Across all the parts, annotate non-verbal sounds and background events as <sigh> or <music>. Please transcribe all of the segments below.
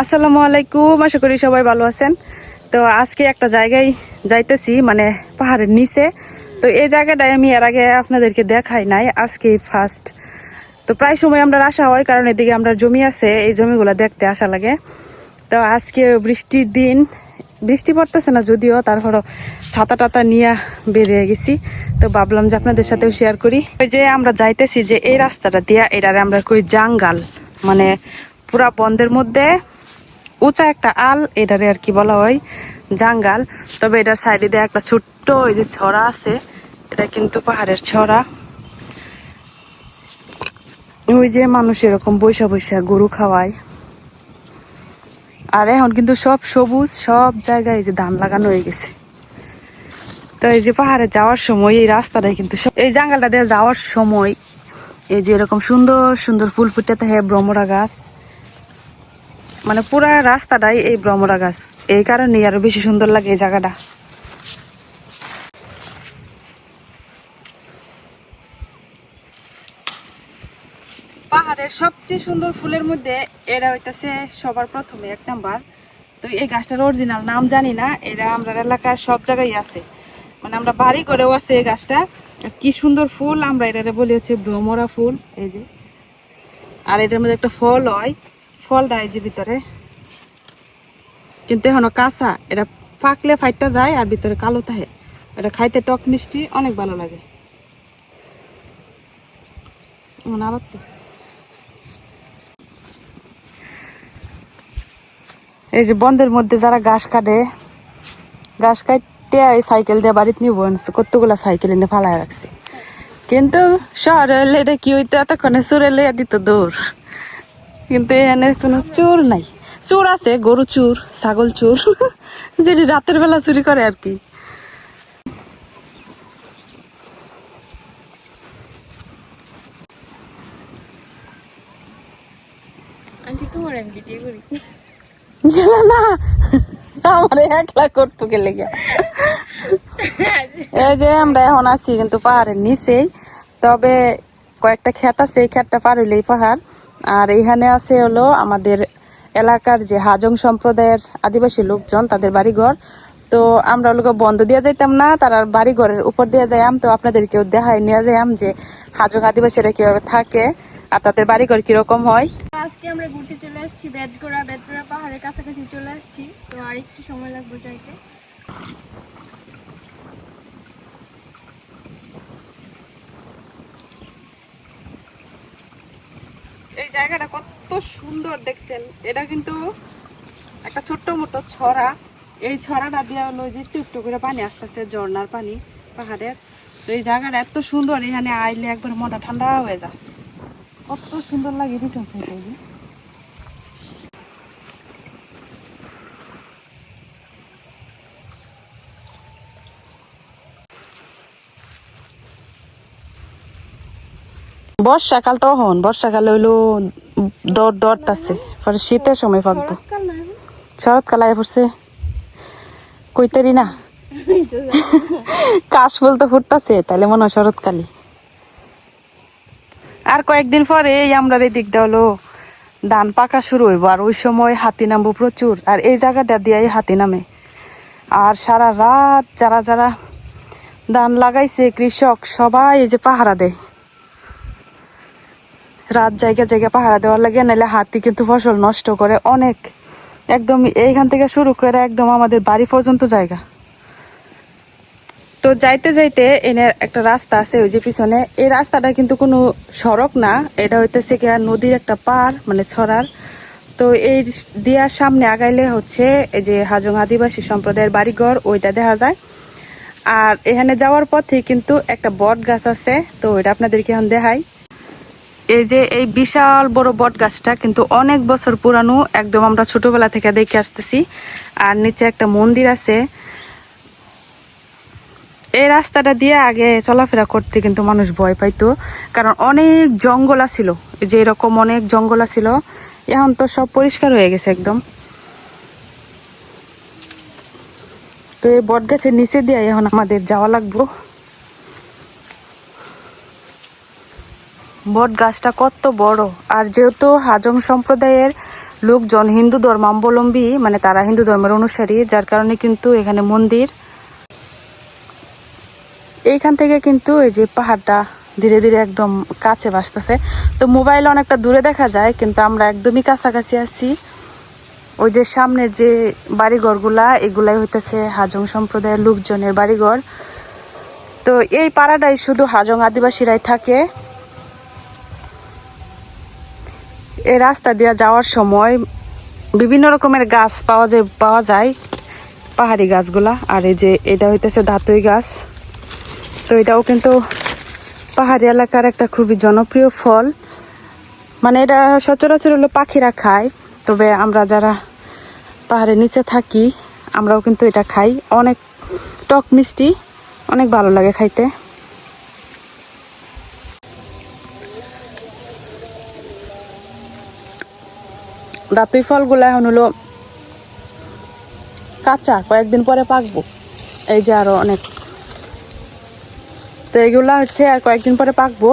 আসসালামু আলাইকুম, আশা করি সবাই ভালো আছেন। তো আজকে একটা জায়গায় যাইতেছি মানে পাহাড়ের নিচে। তো এই জায়গাটায় আমি এর আগে আপনাদেরকে দেখাই নাই আজকে ফার্স্ট তো প্রায় সময় আমরা আসা হয়, কারণ এদিকে আমরা জমি আছে, এই জমিগুলো দেখতে আসা লাগে। তো আজকে বৃষ্টির দিন বৃষ্টি পড়তেছে না, যদিও তারপরও ছাতা টাতা নিয়ে বেরিয়ে গেছি। তো ভাবলাম যে আপনাদের সাথেও শেয়ার করি। ওই যে আমরা যাইতেছি যে এই রাস্তাটা দিয়া, এটারে আমরা কই জাঙ্গাল। মানে পুরা বন্ধের মধ্যে উঁচা একটা আল, এটারে আর কি বলা হয় জাঙ্গাল। তবে এটার সাইডে দিয়ে একটা ছোট্ট ওই যে ছড়া আছে, এটা কিন্তু পাহাড়ের ছড়া। ওই যে মানুষ এরকম বৈশা বৈশা গরু খাওয়ায়। আর এখন কিন্তু সব সবুজ, সব জায়গায় যে ধান লাগানো হয়ে গেছে। তো এই যে পাহাড়ে যাওয়ার সময় এই রাস্তাটাই কিন্তু এই জাঙ্গালটা দিয়ে যাওয়ার সময় এই যে এরকম সুন্দর সুন্দর ফুল ফুটে থাকে ভ্রমরা গাছ। মানে পুরা রাস্তাটাই এই ভ্রমরা গাছ। এই কারণেই আরও বেশি সুন্দর লাগে এই জায়গাটা। পাহাড়ের সবচেয়ে সুন্দর ফুলের মধ্যে এরা হইতাছে সবার প্রথমে এক নাম্বার। তো এই গাছটার অরিজিনাল নাম জানি না, এরা আমরা এলাকার সব জায়গায় আছে। মানে আমরা বাড়ি করেও আছে এই গাছটা। কি সুন্দর ফুল, আমরা এটারে বলি হচ্ছে ভ্রমরা ফুল, এই যে। আর এটার মধ্যে একটা ফল হয়, ফলটা এই যে ভিতরে। কিন্তু এখনও কাঁচা, এটা পাকলে ফাইটটা যায় আর ভিতরে কালো থাকে। এটা খাইতে টক মিষ্টি, অনেক ভালো লাগে। আবার এই যে বন্ধের মধ্যে যারা ঘাস কাটে, ঘাস কাটতে এই সাইকেল দিয়ে বাড়িতে নিব কতগুলা সাইকেল এনে ফালায় রাখছে। কিন্তু শহরে হলে এটা কি হইতো, এতক্ষণে চুরে লইয়া দিত দৌড়। কিন্তু এখানে কোনো চোর নাই। চোর আছে, গরু চোর, ছাগল চোর, <laughs> যেটি রাতের বেলা চুরি করে আর কি। আন্টি, তোমার আমি করি। একলা গেলে গিয়া। এই যে আমরা এখন আছি কিন্তু পাহাড়ের নিচেই। তবে কয়েকটা ক্ষেত আছে, এই ক্ষেতটা হইলেই পাহাড়। আর এখানে আছে হলো আমাদের এলাকার যে হাজং সম্প্রদায়ের আদিবাসী লোকজন, তাদের বাড়িঘর। তো আমরা ওগুলো বন্ধ দিয়ে যাইতাম না, তারা বাড়িঘরের উপর দিয়ে যাইয়াম। তো আপনাদেরকেও দেখায় নিয়ে যাইয়াম যে হাজং আদিবাসীরা কীভাবে থাকে। আর তাদের বাড়িঘর কীরকম হয়? আজকে আমরা ঘুরতে চলে আসছি বেদগোড়া বেদগোড়া পাহাড়ের কাছাকাছি চলে আসছি। তো আর একটু সময় লাগবে যাইতে। এই জায়গাটা কত সুন্দর দেখছেন। এটা কিন্তু একটা ছোট্ট মোটো ছড়া। এই ছড়াটা দিয়ে হলো যে একটু একটু করে পানি আসতেছে ঝর্ণার পানি পাহাড়ের। তো এই জায়গাটা এত সুন্দর এখানে আইলে একবার মনটা ঠান্ডা হয়ে যায়। কত সুন্দর লাগে এই যে। বর্ষাকাল তখন বর্ষাকাল হইল দর দরতাছে পরে শীতের সময় পাকবো শরৎকাল না আয় পড়ছে কইতেরি না। <laughs> কাশ ফুল তো ফুটতাছে তাহলে মনে হয় শরৎকালে আর কয়েকদিন পরে এই আমরা এই দিক দিয়ে হলো ধান পাকা শুরু হইব। আর ওই সময় হাতি নামবো প্রচুর। আর এই জায়গাটা দিয়ে হাতি নামে। আর সারা রাত যারা যারা ধান লাগাইছে, কৃষক, সবাই এই যে পাহারা দেয়। রাত জায়গা জায়গা পাহারা দেওয়ার লাগে নাহলে হাতি কিন্তু ফসল নষ্ট করে অনেক। একদম এইখান থেকে শুরু করে একদম আমাদের বাড়ি পর্যন্ত জায়গা। তো যাইতে যাইতে এনে একটা রাস্তা আছে, ওই যে পিছনে। এই রাস্তাটা কিন্তু কোনো সড়ক না, এটা হইতেছে কি আর নদীর একটা পার মানে ছড়ার। তো এই দিয়ার সামনে আগাইলে হচ্ছে এই যে হাজং আদিবাসী সম্প্রদায়ের বাড়িঘর, ওইটা দেখা যায়। আর এখানে যাওয়ার পথে কিন্তু একটা বট গাছ আছে, তো ওইটা আপনাদেরকে এখন দেখাই। এই যে এই বিশাল বড় বট গাছটা কিন্তু অনেক বছর পুরানো, একদম আমরা ছোটবেলা থেকে দেখে আসতেছি। আর নিচে একটা মন্দির আছে এই রাস্তাটা দিয়ে আগে চলাফেরা করতে কিন্তু মানুষ ভয় পাইতো। কারণ অনেক জঙ্গল ছিল যে এরকম অনেক জঙ্গল ছিল এখন তো সব পরিষ্কার হয়ে গেছে একদম। তো এই বট গাছের নিচে দিয়ে এখন আমাদের যাওয়া লাগবো। বট গাছটা কত বড়। আর যেহেতু হাজং সম্প্রদায়ের লোকজন হিন্দু ধর্মাবলম্বী মানে তারা হিন্দু ধর্মের অনুসারী, যার কারণে কিন্তু এখানে মন্দির এইখান থেকে কিন্তু এই যে পাহাড়টা ধীরে ধীরে একদম কাছে ভাসতেছে। তো মোবাইল অনেকটা দূরে দেখা যায়, কিন্তু আমরা একদমই কাছাকাছি আছি। ওই যে সামনের যে বাড়িঘরগুলা, এগুলাই হইতেছে হাজং সম্প্রদায়ের লোকজনের বাড়িঘর। তো এই পাড়াটাই শুধু হাজং আদিবাসীরাই থাকে। এই রাস্তা দিয়ে যাওয়ার সময় বিভিন্ন রকমের গাছ পাওয়া যায় পাওয়া যায়, পাহাড়ি গাছগুলা। আর এই যে এটা হইতেছে ধাতুই গাছ। তো এটাও কিন্তু পাহাড়ি এলাকার একটা খুবই জনপ্রিয় ফল। মানে এটা সচরাচর হলো পাখিরা খায়, তবে আমরা যারা পাহাড়ের নিচে থাকি, আমরাও কিন্তু এটা খাই। অনেক টক মিষ্টি, অনেক ভালো লাগে খাইতে। দাতুই ফলগুলো এখন হলো কাঁচা, কয়েকদিন পরে পাকবো। এই যে আরও অনেক তো এগুলা হচ্ছে আর কয়েকদিন পরে পাকবো।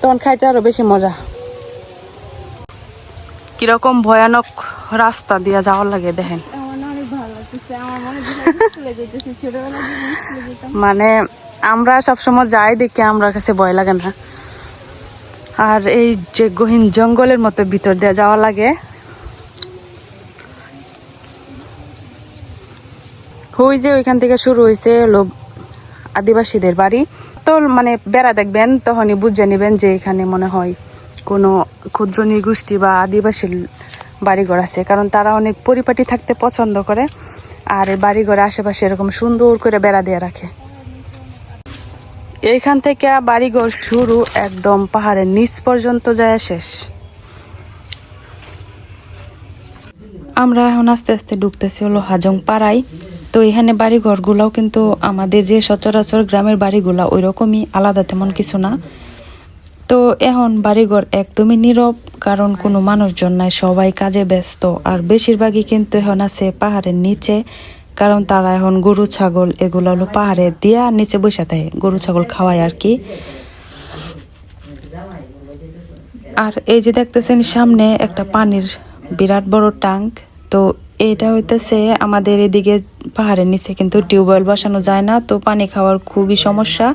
তখন খাইতে আরও বেশি মজা। কীরকম ভয়ানক রাস্তা দিয়ে যাওয়ার লাগে দেখেন। মনে আমরা সবসময় যাই দেখে আমরা কাছে ভয় লাগে না। আর এই যে গহীন জঙ্গলের মতো ভিতর দিয়ে যাওয়া লাগে। ওই যে ওইখান থেকে শুরু হয়েছে আদিবাসীদের বাড়ি। তো মানে বেড়া দেখবেন, তখনই বুঝে নেবেন যে এখানে মনে হয় কোনো ক্ষুদ্র নৃগোষ্ঠী বা আদিবাসীর বাড়িঘর আছে। কারণ তারা অনেক পরিপাটি থাকতে পছন্দ করে আর বাড়িঘরের আশেপাশে এরকম সুন্দর করে বেড়া দিয়ে রাখে। এইখান থেকে বাড়িঘর শুরু একদম পাহাড়ের নিচ পর্যন্ত যায় শেষ। আমরা এখন আস্তে আস্তে ঢুকতেছি হলো হাজং পাড়ায়। তো এখানে বাড়িঘরগুলোও কিন্তু আমাদের যে সচরাচর গ্রামের বাড়িগুলা ওই রকমই আলাদা তেমন কিছু না। তো এখন বাড়িঘর একদমই নীরব, কারণ কোনো মানুষজন নাই, সবাই কাজে ব্যস্ত। আর বেশিরভাগই কিন্তু এখন আছে পাহাড়ের নিচে, কারণ তারা এখন গরু, ছাগল এগুলো হলো পাহাড়ে দিয়া নিচে বসে থাকে, গরু, ছাগল খাওয়ায় আর কি। আর এই যে দেখতেছেন সামনে একটা পানির বিরাট বড় ট্যাঙ্ক, তো এটা হইতেছে আমাদের এদিকে পাহাড়ের নিচে কিন্তু টিউবওয়েল বসানো যায় না, তো পানি খাওয়ার খুবই সমস্যা।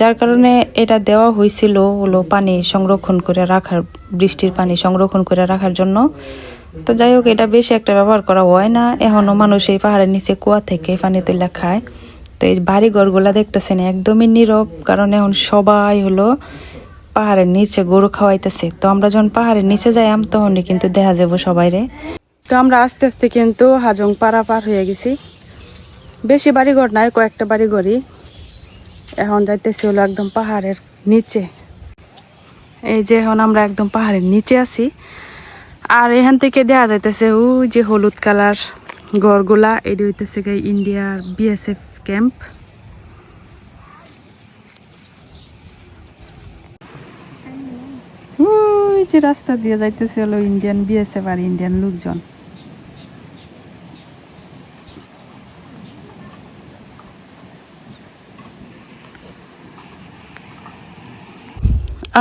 যার কারণে এটা দেওয়া হয়েছিল হলো পানি সংরক্ষণ করে রাখার, বৃষ্টির পানি সংরক্ষণ করে রাখার জন্য। তো যাই হোক, এটা বেশি একটা ব্যবহার করা হয় না। এখনও মানুষ এই পাহাড়ের নিচে কুয়া থেকে পানি তুলে খায়। তো এই বাড়ি ঘরগুলা দেখতেছেন একদমই নীরব, কারণ এখন সবাই হলো পাহাড়ের নিচে গরু খাওয়াইতেছে। তো আমরা যখন পাহাড়ের নিচে যাই, আম তখনই কিন্তু দেখা যাব সবাই রে তো আমরা আস্তে আস্তে কিন্তু হাজং পাড়া পার হয়ে গেছি। বেশি বাড়িঘর নাই, কয়েকটা বাড়িঘরই। এখন যাইতেছি হলো একদম পাহাড়ের নিচে। এই যে এখন আমরা একদম পাহাড়ের নিচে আছি। আর এখান থেকে দেখা যাইতেছে ওই যে হলুদ কালার ঘরগুলা, এটি হইতেছে গিয়ে ইন্ডিয়ার বিএসএফ ক্যাম্প। যে রাস্তা দিয়ে যাইতেছে হলো ইন্ডিয়ান বিএসএফ আর ইন্ডিয়ান লোকজন।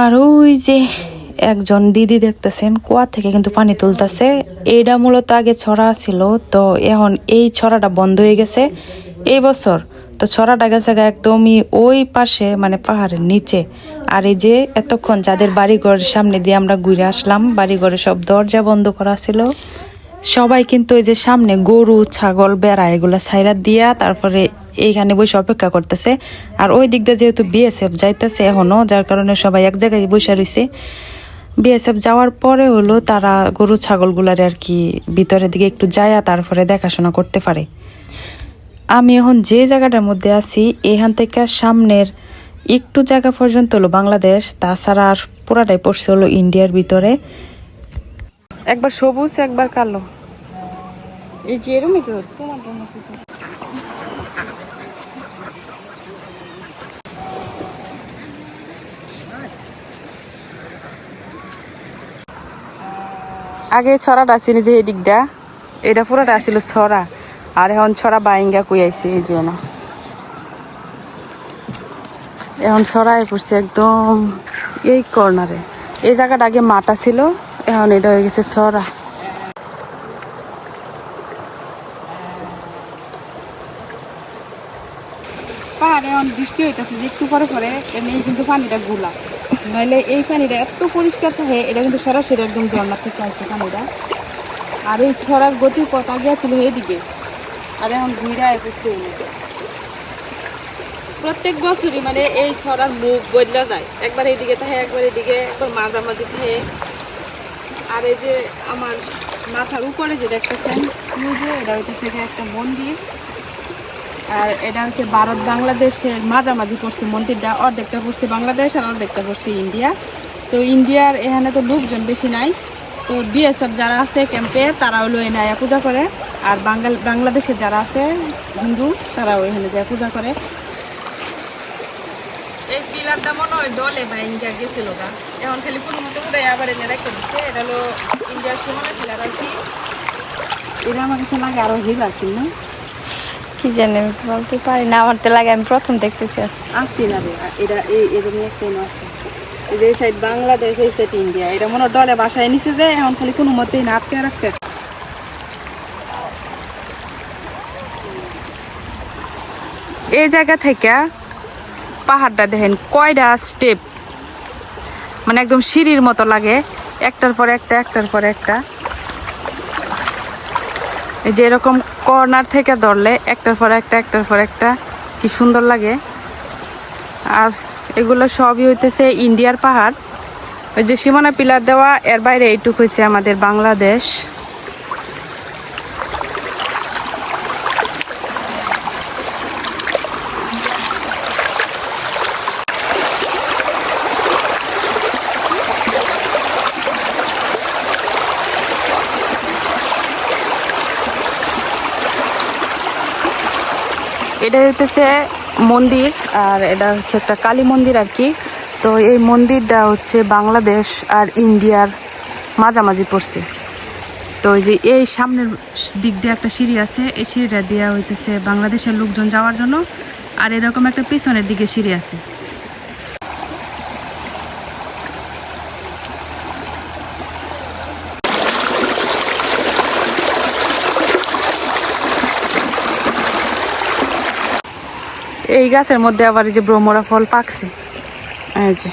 আর ওই যে একজন দিদি দেখতেছেন, কুয়া থেকে কিন্তু পানি তুলতেছে। এইটা মূলত আগে ছড়া ছিল, তো এখন এই ছড়াটা বন্ধ হয়ে গেছে। এই বছর তো ছড়াটা গেছে একদমই ওই পাশে মানে পাহাড়ের নিচে। আর এই যে এতক্ষণ যাদের বাড়িঘরের সামনে দিয়ে আমরা ঘুরে আসলাম, বাড়িঘরে সব দরজা বন্ধ করা ছিল। সবাই কিন্তু ওই যে সামনে গরু, ছাগল, বেড়া এগুলো সাইরা দিয়া তারপরে এইখানে বসে অপেক্ষা করতেছে। আর ওই দিক দিয়ে যেহেতু বিএসএফ যাইতেছে এখনও যার কারণে সবাই এক জায়গায় বসে রয়েছে বিএসএফ যাওয়ার পরে হলো তারা গরু, ছাগলগুলার আর কি ভিতরের দিকে একটু যায়া তারপরে দেখাশোনা করতে পারে। আমি এখন যে জায়গাটার মধ্যে আছি, এখান থেকে সামনের একটু জায়গা পর্যন্ত হলো বাংলাদেশ। তাছাড়া আর পুরাটাই পড়ছে হলো ইন্ডিয়ার ভিতরে। একবার সবুজ, একবার কালো। এই যে এরমই তো। তোমার জন্য আগে ছড়াটা আসিনি যে এই দিকটা এটা পুরোটা আসছিল ছড়া। আর এখন ছড়া বাইঙ্গা কই আইছে, এই যে না। এখন ছড়াই পড়ছে একদম এই কর্নারে এই জায়গাটা আগে মাটা ছিল এখন এটা হয়ে গেছে সরা বৃষ্টি হইতেছে যে একটু পরে পরে এমনি কিন্তু পানিটা গুলা। নাহলে এই পানিটা এত পরিষ্কার থাকে, এটা কিন্তু সরাসরি একদম ঝর্ণা থেকে আসছে পানিটা। আর এই ছড়ার গতি কত আগে ছিল এদিকে? আর এখন ঘুরে এসেছে প্রত্যেক বছরই মানে এই ছড়ার মুখ বদলা যায়। একবার এইদিকে থাকে, একবার এদিকে, একবার মাঝামাঝি থাকে। আর এই যে আমার মাথার উপরে যে দেখতেছেন যে এটা হইতেছে একটা মন্দির। আর এটা হচ্ছে ভারত বাংলাদেশের মাঝামাঝি করছে মন্দিরটা অর্ধেকটা করছে বাংলাদেশ আর অর্ধেকটা পড়ছে ইন্ডিয়া। তো ইন্ডিয়ার এখানে তো লোকজন বেশি নাই। তো বিএসএফ যারা আছে ক্যাম্পে তারা হলো এনে পূজা করে। আর বাঙ্গাল বাংলাদেশের যারা আছে হিন্দু তারাও এখানে যায় পূজা করে। এই পিলারটা মনে হয় দলে বা ইন্ডিয়া গেছিল এখন খালি কোনো মতো করে আবার এনে রেখে দিচ্ছে এটা হলো ইন্ডিয়ার সীমানা পিলার আর কি। এটা আমার কাছে লাগে আরও হিল আছে না? কি জানি আমি বলতে পারি না। আমার তো লাগে, আমি প্রথম দেখতেছি। আসছি না রে এটা এই এরকম একটা এই সাইড বাংলাদেশ, এই সাইড ইন্ডিয়া এটা মনে দলে বাসায় নিচে যে, এখন খালি কোনো মতেই না আটকে রাখছে। এই জায়গা থেকে পাহাড়টা দেখেন, কয়টা স্টেপ মানে একদম সিঁড়ির মতো লাগে, একটার পর একটা, একটার পর একটা। এই যে এরকম কর্নার থেকে ধরলে একটার পর একটা, একটার পর একটা, কি সুন্দর লাগে। আর এগুলো সবই হইতেছে ইন্ডিয়ার পাহাড়। ওই যে সীমানা পিলার দেওয়া, এর বাইরে এইটুক হয়েছে আমাদের বাংলাদেশ। এটা হইতেছে মন্দির, আর এটা হচ্ছে একটা কালী মন্দির আর কি। তো এই মন্দিরটা হচ্ছে বাংলাদেশ আর ইন্ডিয়ার মাঝামাঝি পড়ছে। তো ওই যে এই সামনের দিক দিয়ে একটা সিঁড়ি আছে, এই সিঁড়িটা দেওয়া হইতেছে বাংলাদেশের লোকজন যাওয়ার জন্য, আর এরকম একটা পিছনের দিকে সিঁড়ি আছে। এই গাছের মধ্যে আবার এই যে ব্রহ্মরা ফল পাকছে। এই যে।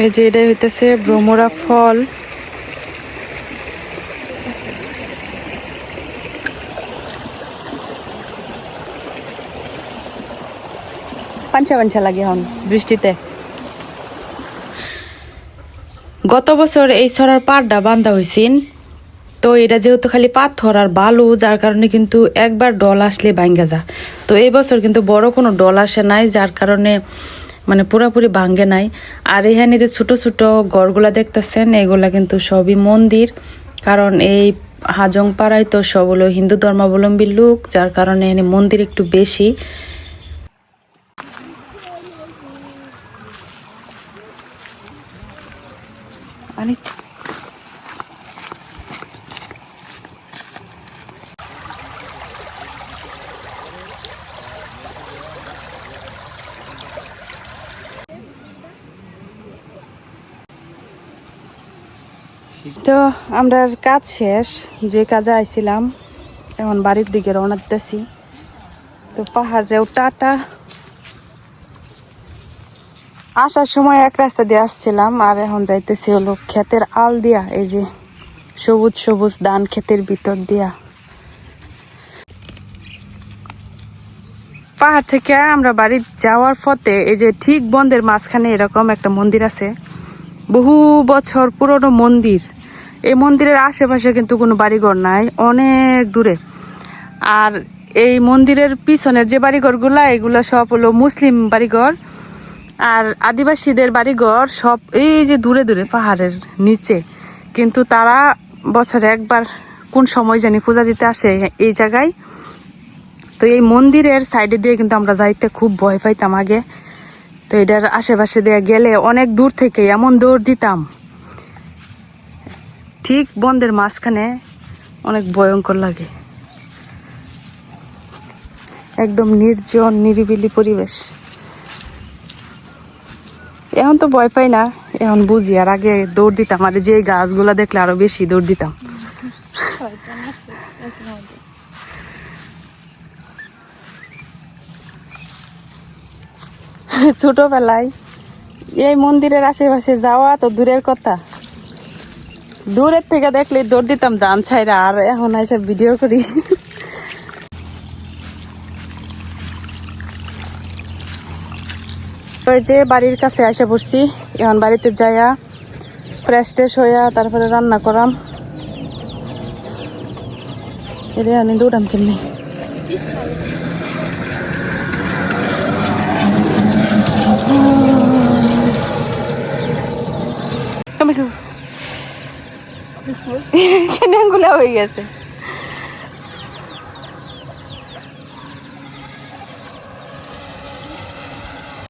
এই যে এটা হইতেছে ব্রহ্মরা ফল। পাঞ্চা পাঞ্চা লাগে এখন বৃষ্টিতে। গত বছর এই ছড়ার পাড়টা বান্ধা হয়েছিল তো এটা যেহেতু খালি পাথর আর বালু, যার কারণে কিন্তু একবার ডল আসলে ভাঙ্গা যা তো এই বছর কিন্তু বড় কোনো ডল আসে নাই, যার কারণে মানে পুরাপুরি ভাঙ্গে নাই। আর এখানে যে ছোট ছোট গড়গুলা দেখতেছেন, এগুলা কিন্তু সবই মন্দির। কারণ এই হাজং পাড়ায় তো সব হলো হিন্দু ধর্মাবলম্বী লোক, যার কারণে এখানে মন্দির একটু বেশি। অনেক তো আমরা কাজ শেষ, যে কাজে আইছিলাম, এখন বাড়ির দিকে রওনা দিতেছি। তো পাহাড়েও টাটা। আসার সময় এক রাস্তা দিয়ে আসছিলাম আর এখন যাইতেছি হলো ক্ষেতের আল দিয়া, এই যে সবুজ সবুজ ধান ক্ষেতের ভিতর দিয়া। পাহাড় থেকে আমরা বাড়ি যাওয়ার পথে এই যে ঠিক বন্ধের মাঝখানে এরকম একটা মন্দির আছে। বহু বছর পুরনো মন্দির। এই মন্দিরের আশেপাশে কিন্তু কোনো বাড়িঘর নাই, অনেক দূরে। আর এই মন্দিরের পিছনের যে বাড়িঘরগুলা, এগুলা সব হলো মুসলিম বাড়িঘর। আর আদিবাসীদের বাড়িঘর সব এই যে দূরে দূরে, পাহাড়ের নিচে। কিন্তু তারা বছরে একবার কোন সময় জানি পূজা দিতে আসে এই জায়গায়। তো এই মন্দিরের সাইডে দিয়ে কিন্তু আমরা যাইতে খুব ভয় পাইতাম আগে। তো এটার আশেপাশে দিয়ে গেলে অনেক দূর থেকে এমন দৌড় দিতাম। ঠিক বন্ধের মাঝখানে অনেক ভয়ঙ্কর লাগে। একদম নির্জন, নিরিবিলি পরিবেশ। এখন তো ভয় পাই না। এখন বুঝি, আর আগে দৌড় দিতাম, আর যে গাছগুলা দেখলে আরও বেশি দৌড় দিতাম। ছোটবেলায় এই মন্দিরের আশেপাশে যাওয়া তো দূরের কথা। দূরের থেকে দেখলে দৌড় দিতাম, জান ছাইরা, আর এখন এসব ভিডিও করি। যে বাড়ির কাছে আসে পড়ছি এখন বাড়িতে যাইয়া ফ্রেশ ট্রেশ হইয়া তারপরে রান্না করাম। এরে আমি দৌড়াম কেমনি? কেমন? <laughs> কেমন হয়ে গেছে?